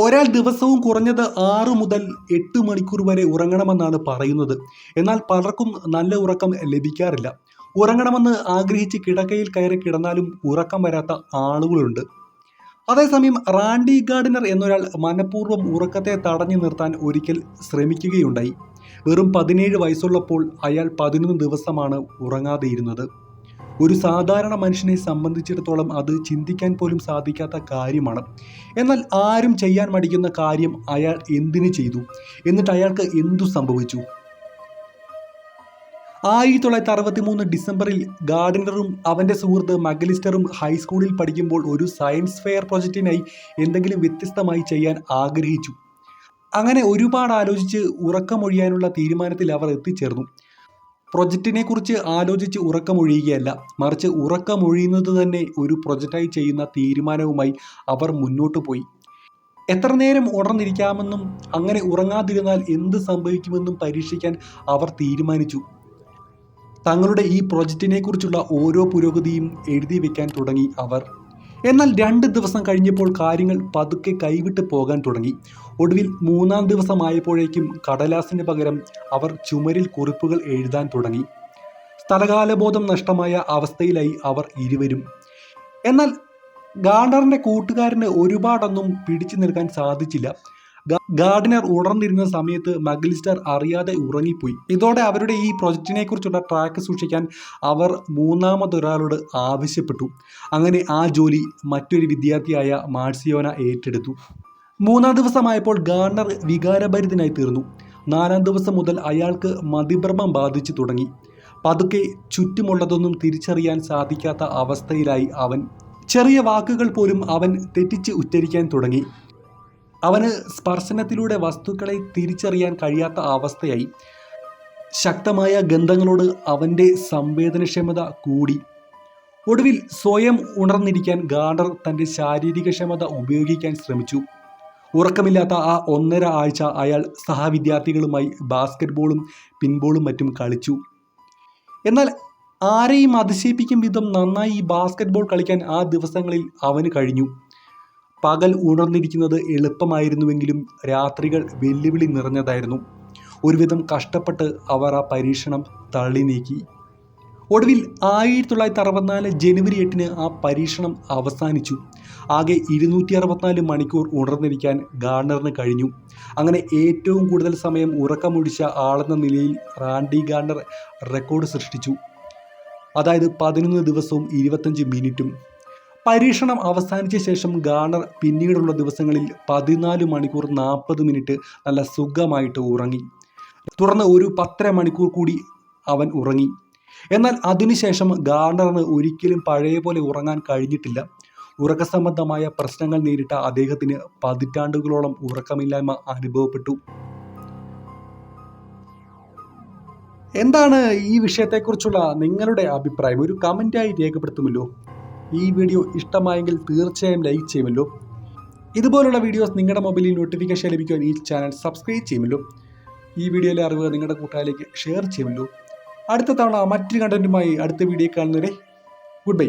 ഒരാൾ ദിവസവും കുറഞ്ഞത് ആറ് മുതൽ എട്ട് മണിക്കൂർ വരെ ഉറങ്ങണമെന്നാണ് പറയുന്നത്. എന്നാൽ പലർക്കും നല്ല ഉറക്കം ലഭിക്കാറില്ല. ഉറങ്ങണമെന്ന് ആഗ്രഹിച്ച് കിടക്കയിൽ കയറി കിടന്നാലും ഉറക്കം വരാത്ത ആളുകളുണ്ട്. അതേസമയം റാണ്ടി ഗാർഡിനർ എന്നൊരാൾ മനഃപൂർവം ഉറക്കത്തെ തടഞ്ഞു നിർത്താൻ ഒരിക്കൽ ശ്രമിക്കുകയുണ്ടായി. വെറും പതിനേഴ് വയസ്സുള്ളപ്പോൾ അയാൾ പതിനൊന്ന് ദിവസമാണ് ഉറങ്ങാതെയിരുന്നത്. ഒരു സാധാരണ മനുഷ്യനെ സംബന്ധിച്ചിടത്തോളം അത് ചിന്തിക്കാൻ പോലും സാധിക്കാത്ത കാര്യമാണ്. എന്നാൽ ആരും ചെയ്യാൻ മടിക്കുന്ന കാര്യം അയാൾ എന്തിനു ചെയ്തു? എന്നിട്ട് അയാൾക്ക് എന്തു സംഭവിച്ചു? ആയിരത്തി തൊള്ളായിരത്തി അറുപത്തി മൂന്ന് ഡിസംബറിൽ ഗാർഡനറും അവന്റെ സുഹൃത്ത് മഗലിസ്റ്ററും ഹൈസ്കൂളിൽ പഠിക്കുമ്പോൾ ഒരു സയൻസ് ഫെയർ പ്രൊജക്റ്റിനായി എന്തെങ്കിലും വ്യത്യസ്തമായി ചെയ്യാൻ ആഗ്രഹിച്ചു. അങ്ങനെ ഒരുപാട് ആലോചിച്ച് ഉറക്കമൊഴിയാനുള്ള തീരുമാനത്തിൽ അവർ എത്തിച്ചേർന്നു. പ്രൊജക്റ്റിനെ കുറിച്ച് ആലോചിച്ച് ഉറക്കമൊഴിയുകയല്ല. മറിച്ച് ഉറക്കമൊഴിയുന്നത് തന്നെ ഒരു പ്രൊജക്റ്റായി ചെയ്യുന്ന തീരുമാനവുമായി അവർ മുന്നോട്ട് പോയി. എത്ര നേരം ഉണർന്നിരിക്കാമെന്നും അങ്ങനെ ഉറങ്ങാതിരുന്നാൽ എന്ത് സംഭവിക്കുമെന്നും പരീക്ഷിക്കാൻ അവർ തീരുമാനിച്ചു. തങ്ങളുടെ ഈ പ്രൊജക്റ്റിനെ കുറിച്ചുള്ള ഓരോ പുരോഗതിയും എഴുതി വെക്കാൻ തുടങ്ങി അവർ. എന്നാൽ രണ്ട് ദിവസം കഴിഞ്ഞപ്പോൾ കാര്യങ്ങൾ പതുക്കെ കൈവിട്ട് പോകാൻ തുടങ്ങി. ഒടുവിൽ മൂന്നാം ദിവസമായപ്പോഴേക്കും കടലാസിന് പകരം അവർ ചുമരിൽ കുറിപ്പുകൾ എഴുതാൻ തുടങ്ങി. സ്ഥലകാലബോധം നഷ്ടമായ അവസ്ഥയിലായി അവർ ഇരുവരും. എന്നാൽ ഗാണ്ടറിന്റെ കൂട്ടുകാരന് ഒരുപാടൊന്നും പിടിച്ചു നിൽക്കാൻ സാധിച്ചില്ല. ഗാർഡിനർ ഉണർന്നിരുന്ന സമയത്ത് മഗ്ലിസ്റ്റർ അറിയാതെ ഉറങ്ങിപ്പോയി. ഇതോടെ അവരുടെ ഈ പ്രൊജക്റ്റിനെ കുറിച്ചുള്ള ട്രാക്ക് സൂക്ഷിക്കാൻ അവർ മൂന്നാമതൊരാളോട് ആവശ്യപ്പെട്ടു. അങ്ങനെ ആ ജോലി മറ്റൊരു വിദ്യാർത്ഥിയായ മാർസിയോന ഏറ്റെടുത്തു. മൂന്നാം ദിവസമായപ്പോൾ ഗാർഡനർ വികാരഭരിതനായി തീർന്നു. നാലാം ദിവസം മുതൽ അയാൾക്ക് മതിഭ്രമം ബാധിച്ചു തുടങ്ങി. പതുക്കെ ചുറ്റുമുള്ളതൊന്നും തിരിച്ചറിയാൻ സാധിക്കാത്ത അവസ്ഥയിലായി അവൻ. ചെറിയ വാക്കുകൾ പോലും അവൻ തെറ്റിച്ച് ഉച്ചരിക്കാൻ തുടങ്ങി. അവന് സ്പർശനത്തിലൂടെ വസ്തുക്കളെ തിരിച്ചറിയാൻ കഴിയാത്ത അവസ്ഥയായി. ശക്തമായ ഗന്ധങ്ങളോട് അവന്റെ സംവേദനക്ഷമത കൂടി. ഒടുവിൽ സ്വയം ഉണർന്നിരിക്കാൻ ഗാർഡർ തന്റെ ശാരീരിക ക്ഷമത ഉപയോഗിക്കാൻ ശ്രമിച്ചു. ഉറക്കമില്ലാത്ത ആ ഒന്നര ആഴ്ച അയാൾ സഹവിദ്യാർത്ഥികളുമായി ബാസ്കറ്റ്ബോളും പിൻബോളും മറ്റും കളിച്ചു. എന്നാൽ ആരെയും അതിശയിപ്പിക്കും വിധം നന്നായി ബാസ്കറ്റ്ബോൾ കളിക്കാൻ ആ ദിവസങ്ങളിൽ അവന് കഴിഞ്ഞു. പകൽ ഉണർന്നിരിക്കുന്നത് എളുപ്പമായിരുന്നുവെങ്കിലും രാത്രികൾ വെല്ലുവിളി നിറഞ്ഞതായിരുന്നു. ഒരുവിധം കഷ്ടപ്പെട്ട് അവർ ആ പരീക്ഷണം തള്ളി നീക്കി. ഒടുവിൽ ആയിരത്തി തൊള്ളായിരത്തി അറുപത്തിനാല് ജനുവരി എട്ടിന് ആ പരീക്ഷണം അവസാനിച്ചു. ആകെ ഇരുന്നൂറ്റി അറുപത്തിനാല് മണിക്കൂർ ഉണർന്നിരിക്കാൻ ഗാർണറിന് കഴിഞ്ഞു. അങ്ങനെ ഏറ്റവും കൂടുതൽ സമയം ഉറക്കമൊഴിച്ച ആളെന്ന നിലയിൽ റാണ്ടി ഗാർണർ റെക്കോർഡ് സൃഷ്ടിച്ചു. അതായത് പതിനൊന്ന് ദിവസവും ഇരുപത്തഞ്ച് മിനിറ്റും പരീക്ഷണം അവസാനിച്ച ശേഷം ഗാർണർ പിന്നീടുള്ള ദിവസങ്ങളിൽ പതിനാല് മണിക്കൂർ നാൽപ്പത് മിനിറ്റ് നല്ല സുഖമായിട്ട് ഉറങ്ങി. തുടർന്ന് ഒരു പത്തര മണിക്കൂർ കൂടി അവൻ ഉറങ്ങി. എന്നാൽ അതിനുശേഷം ഗാർണറിന് ഒരിക്കലും പഴയ പോലെ ഉറങ്ങാൻ കഴിഞ്ഞിട്ടില്ല. ഉറക്കസംബന്ധമായ പ്രശ്നങ്ങൾ നേരിട്ട അദ്ദേഹത്തിന് പതിറ്റാണ്ടുകളോളം ഉറക്കമില്ലായ്മ അനുഭവപ്പെട്ടു. എന്താണ് ഈ വിഷയത്തെക്കുറിച്ചുള്ള നിങ്ങളുടെ അഭിപ്രായം? ഒരു കമന്റായി രേഖപ്പെടുത്തുമല്ലോ. ഈ വീഡിയോ ഇഷ്ടമായെങ്കിൽ തീർച്ചയായും ലൈക്ക് ചെയ്യുമല്ലോ. ഇതുപോലുള്ള വീഡിയോസ് നിങ്ങളുടെ മൊബൈലിൽ നോട്ടിഫിക്കേഷൻ ലഭിക്കുവാൻ ഈ ചാനൽ സബ്സ്ക്രൈബ് ചെയ്യുമല്ലോ. ഈ വീഡിയോയിലെ അറിവ് നിങ്ങളുടെ കൂട്ടുകാരിലേക്ക് ഷെയർ ചെയ്യുമല്ലോ. അടുത്ത തവണ മറ്റൊരു കണ്ടന്റുമായി അടുത്ത വീഡിയോ കാണുന്നവരെ ഗുഡ് ബൈ